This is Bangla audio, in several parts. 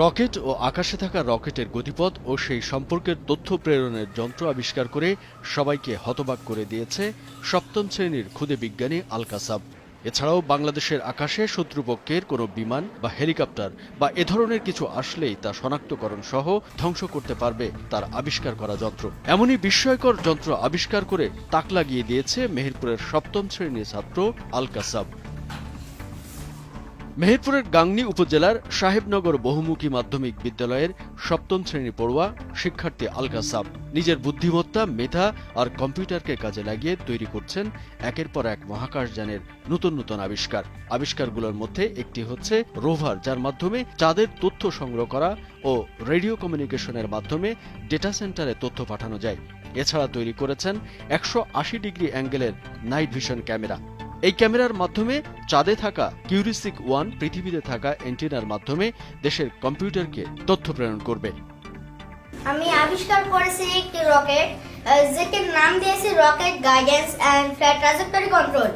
রকেট ও আকাশে থাকা রকেটের গতিপথ ও সেই সম্পর্কের তথ্য প্রেরণের যন্ত্র আবিষ্কার করে সবাইকে হতবাক করে দিয়েছে সপ্তম শ্রেণির ক্ষুদে বিজ্ঞানী আলকাসাব। এছাড়াও বাংলাদেশের আকাশে শত্রুপক্ষের কোনো বিমান বা হেলিকপ্টার বা এ ধরনের কিছু আসলেই তা শনাক্তকরণ সহ ধ্বংস করতে পারবে তার আবিষ্কার করা যন্ত্র। এমনই বিস্ময়কর যন্ত্র আবিষ্কার করে তাক লাগিয়ে দিয়েছে মেহেরপুরের সপ্তম শ্রেণির ছাত্র আল কাসাব মেহেরপুরের গাংনী উপজেলার সাহেবনগর বহুমুখী মাধ্যমিক বিদ্যালয়ের সপ্তম শ্রেণি পড়ুয়া শিক্ষার্থী আলকাসাব নিজের বুদ্ধিমত্তা, মেধা আর কম্পিউটারকে কাজে লাগিয়ে তৈরি করছেন একের পর এক মহাকাশযানের নতুন নতুন আবিষ্কার। আবিষ্কারগুলোর মধ্যে একটি হচ্ছে রোভার, যার মাধ্যমে চাঁদের তথ্য সংগ্রহ করা ও রেডিও কমিউনিকেশনের মাধ্যমে ডেটা সেন্টারে তথ্য পাঠানো যায়। এছাড়া তৈরি করেছেন একশো আশি ডিগ্রি অ্যাঙ্গেলের নাইট ভিশন ক্যামেরা। এই ক্যামেরার মাধ্যমে চাঁদে থাকা কিউরিসিক ওয়ান পৃথিবীতে থাকা অ্যান্টেনার মাধ্যমে দেশের কম্পিউটারকে তথ্য প্রেরণ করবে। আমি আবিষ্কার করেছি একটি রকেট যেটির নাম দিয়েছি rocket guidance and flight trajectory control.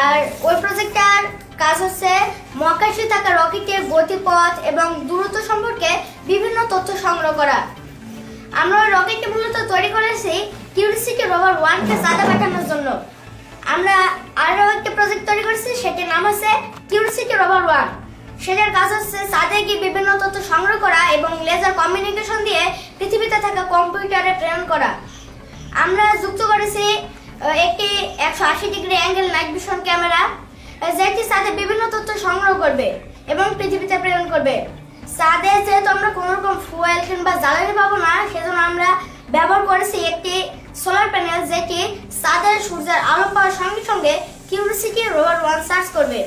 আর ওই প্রজেক্টটার কাজ হচ্ছে মহাকাশে থাকা রকেটের গতিপথ এবং দূরত্ব সম্পর্কে বিভিন্ন তথ্য সংগ্রহ করা। আমরা রকেটটি মূলত তৈরি করেছি কিউরিসিটি রোভার ওয়ানকে চাঁদে পাঠানোর জন্য। আমরা আরও একটি প্রজেক্ট তৈরি করেছি, সেটির নাম হচ্ছে কিউরিসিটি রোভার ওয়ান সেটার কাজ হচ্ছে চাঁদে গিয়ে বিভিন্ন তথ্য সংগ্রহ করা এবং লেজার কমিউনিকেশন দিয়ে পৃথিবীতে থাকা কম্পিউটারে প্রেরণ করা। আমরা যুক্ত করেছি একটি একশো আশি degree angle night vision camera যেটি চাঁদে বিভিন্ন তথ্য সংগ্রহ করবে এবং পৃথিবীতে প্রেরণ করবে। চাঁদে যেহেতু আমরা কোনো রকম ফুয়েল কিংবা জ্বালানি পাবো না, সেজন্য আমরা ব্যবহার করেছি একটি সোলার প্যানেল যেটি চাঁদের সূর্যের আলো পাওয়ার সঙ্গে সঙ্গে কিউরিসিটি রোভার ওয়ান সার্চ করবে।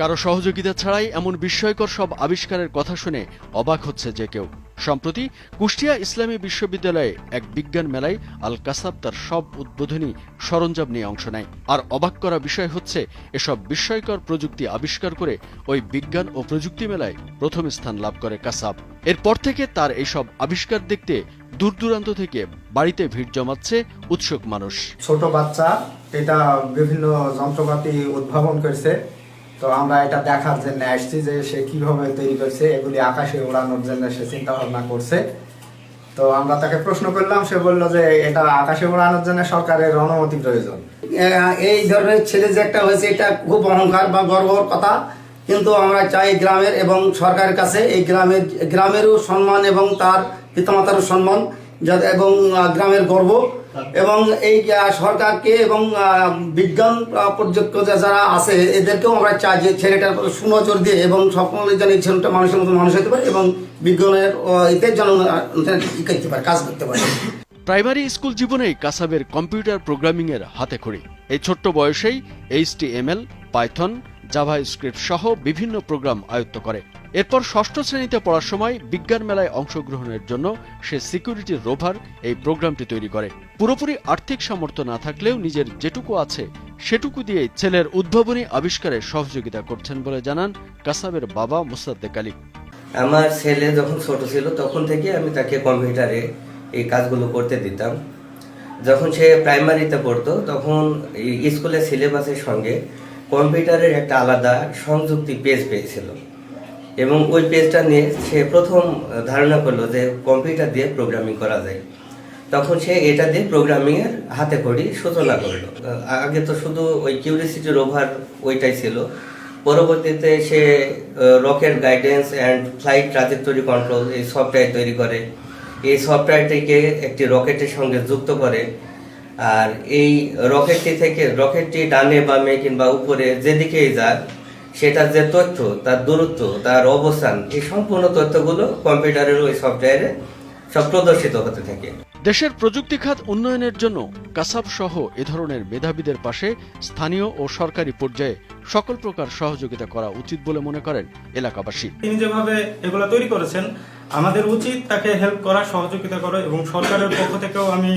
কারও সহযোগিতা ছাড়াই এমন বিস্ময়কর সব আবিষ্কারের কথা শুনে অবাক হচ্ছে যে কেউ। সম্প্রতি কুষ্টিয়া ইসলামী বিশ্ববিদ্যালয়ে এক বিজ্ঞান মেলায় আল কাসাব তার সব উদ্বোধনী সরঞ্জাম নিয়ে অংশ নেয়। আর অবাক করা বিষয় হচ্ছে, এসব বিস্ময়কর প্রযুক্তি আবিষ্কার করে ওই বিজ্ঞান ও প্রযুক্তি মেলায় প্রথম স্থান লাভ করে কাসাব। এরপর থেকে তার এইসব আবিষ্কার দেখতে দূর দূরান্ত থেকে বাড়িতে ভিড় জমাচ্ছে উৎসুক মানুষ। ছোট বাচ্চা এটা বিভিন্ন যন্ত্রপাতি উদ্ভাবন করেছে। তো আমরা এটা দেখার জন্য আসছি যে সে কীভাবে তৈরি করছে এগুলি আকাশে ওড়ানোর জন্য সে চিন্তা ভাবনা করছে। তো আমরা তাকে প্রশ্ন করলাম সে বলল যে এটা আকাশে ওড়ানোর জন্য সরকারের অনুমতি প্রয়োজন। এই ধরনের ছেলে যে একটা হয়েছে এটা খুব অহংকার বা গর্বর কথা। কিন্তু আমরা চাই গ্রামের এবং সরকারের কাছে এই গ্রামের গ্রামেরও সম্মান এবং তার পিতামাতারও সম্মান যাতে এবং গ্রামের গর্ব এবং এই সরকারকে এবং বিজ্ঞান আহ, যা- যারা আছে এদেরকেও আমরা চাই যে ছেলেটার সুনজর দিয়ে এবং সকলে যেন এই ছেলেটা মানুষের মতো মানুষ হতে পারে এবং বিজ্ঞানের এতে যেন করতে পারে কাজ করতে পারে। প্রাইমারি স্কুল জীবনেই কাসাবের কম্পিউটার প্রোগ্রামিং এর হাতে খড়ি। এই ছোট্ট বয়সেই এইচটিএমএল পাইথন জাভা স্ক্রিপ্ট সহ বিভিন্ন প্রোগ্রাম আয়ত্ত করে। এরপর ষষ্ঠ শ্রেণীতে পড়ার সময় বিজ্ঞান মেলায় অংশগ্রহণের জন্য সে সিকিউরিটি রোভার এই প্রোগ্রামটি তৈরি করে। পুরোপুরি আর্থিক সামর্থ্য না থাকলেও নিজের যেটুকু আছে, সেটুকু দিয়ে ছেলের উদ্ভাবনী আবিষ্কারে সহযোগিতা করছেন বলে জানান কাসাবের বাবা মুসাদ্দেক আলী। আমার ছেলে যখন ছোট ছিল, তখন থেকে আমি তাকে কম্পিউটারে এই কাজগুলো করতে দিতাম। যখন সে প্রাইমারিতে পড়তো, তখন স্কুলের সিলেবাসের সঙ্গে কম্পিউটারের একটা আলাদা সংযুক্তি পেজ পেয়েছিল। এবং ওই পেজটা নিয়ে সে প্রথম ধারণা করল যে কম্পিউটার দিয়ে প্রোগ্রামিং করা যায়। তখন সে এটা দিয়ে প্রোগ্রামিংয়ের হাতে খড়ি সূচনা করল। আগে তো শুধু ওই কিউরিসিটি রোভার ওইটাই ছিল। পরবর্তীতে সে rocket guidance and flight trajectory control এই সফটওয়্যার তৈরি করে। এই সফটওয়্যারটিকে একটি রকেটের সঙ্গে যুক্ত করে। আর এই রকেটটি থেকে রকেটটি ডানে বামে কিংবা উপরে যেদিকেই যাক সেটার যে তথ্য তার দূরত্ব তার অবস্থান এই সম্পূর্ণ তথ্যগুলো কম্পিউটারের ওই সফটওয়্যারে সব প্রদর্শিত হতে থাকে। দেশের প্রযুক্তি খাত উন্নয়নের জন্য কাসাব সহ এ ধরনের মেধাবীদের পাশে স্থানীয় ও সরকারি পর্যায়ে সকল প্রকার সহযোগিতা করা উচিত বলে মনে করেন এলাকাবাসী। তিনি যেভাবে এগুলো তৈরি করেছেন আমাদের উচিত তাকে হেল্প করা, সহযোগিতা করা এবং সরকারের পক্ষ থেকেও আমি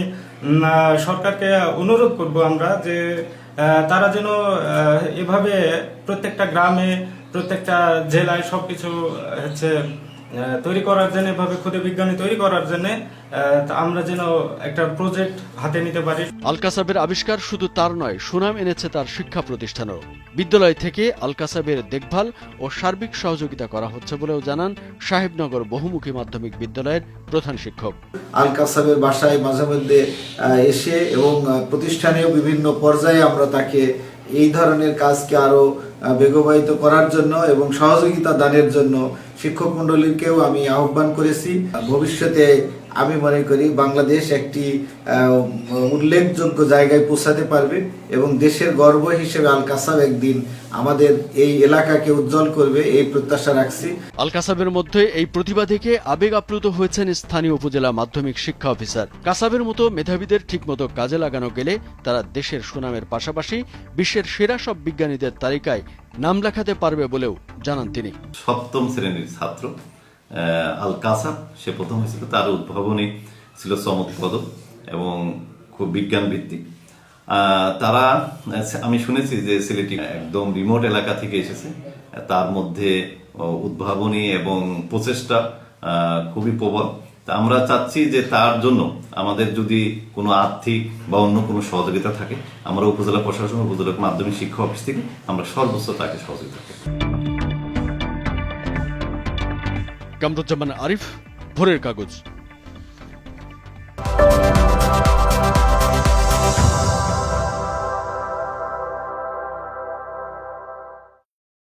সরকারকে অনুরোধ করব আমরা যে তারা যেন এভাবে প্রত্যেকটা গ্রামে, প্রত্যেকটা জেলায় সবকিছু কিছু হচ্ছে তৈরি করার জন্য এভাবে ক্ষুদে বিজ্ঞানী তৈরি করার জন্য আমরা যেন একটা প্রজেক্ট হাতে নিতে পারি। আলকাসাবের আবিষ্কার শুধু তার নয় সুনাম এনেছে তার শিক্ষা প্রতিষ্ঠানও। বিদ্যালয় থেকে আলকাসাবের দেখভাল ও সার্বিক সহযোগিতা করা হচ্ছে বলেও জানান সাহেবনগর বহুমুখী মাধ্যমিক বিদ্যালয়ের প্রধান শিক্ষক। আল কাসাবের বাসায় মাঝে মধ্যে এসে এবং প্রতিষ্ঠানেও বিভিন্ন পর্যায়ে আমরা তাকে এই ধরনের কাজকে আরও আহ, বেগবাহিত করার জন্য এবং সহযোগিতা দানের জন্য শিক্ষক মণ্ডলীকেও আমি আহ্বান করেছি। ভবিষ্যতে আমি মনে করি বাংলাদেশ একটি উল্লেখযোগ্য জায়গায় পৌঁছাতে পারবে এবং দেশের গর্ব হিসেবে আল কাসাব একদিন আমাদের এই এলাকাকে উজ্জ্বল করবে এই প্রত্যাশা রাখছি। আলকাসাবের মধ্যে এই প্রতিভা দেখে আবেগ আপ্লুত হয়েছেন স্থানীয় উপজেলা মাধ্যমিক শিক্ষা অফিসার। কাসাবের মতো মেধাবীদের ঠিকমতো কাজে লাগানো গেলে তারা দেশের সুনামের পাশাপাশি বিশ্বের সেরা সব বিজ্ঞানীদের তালিকায় নাম লেখাতে পারবে বলেও জানান তিনি। সপ্তম শ্রেণির ছাত্র। আল কাসাম সে প্রথম হয়েছিল তার উদ্ভাবনী ছিল চমৎপদ এবং খুব বিজ্ঞান ভিত্তিক তারা, আমি শুনেছি যে ছেলেটি একদম রিমোট এলাকা থেকে এসেছে। তার মধ্যে উদ্ভাবনী এবং প্রচেষ্টা খুবই প্রবল। তা আমরা চাচ্ছি যে তার জন্য আমাদের যদি কোনো আর্থিক বা অন্য কোনো সহযোগিতা থাকে, আমরা উপজেলা প্রশাসন, উপজেলা মাধ্যমিক শিক্ষা অফিস থেকে আমরা সর্বোচ্চ তাকে সহযোগিতা করব। কামরুজ্জামান আরিফ ভোরের কাগজ।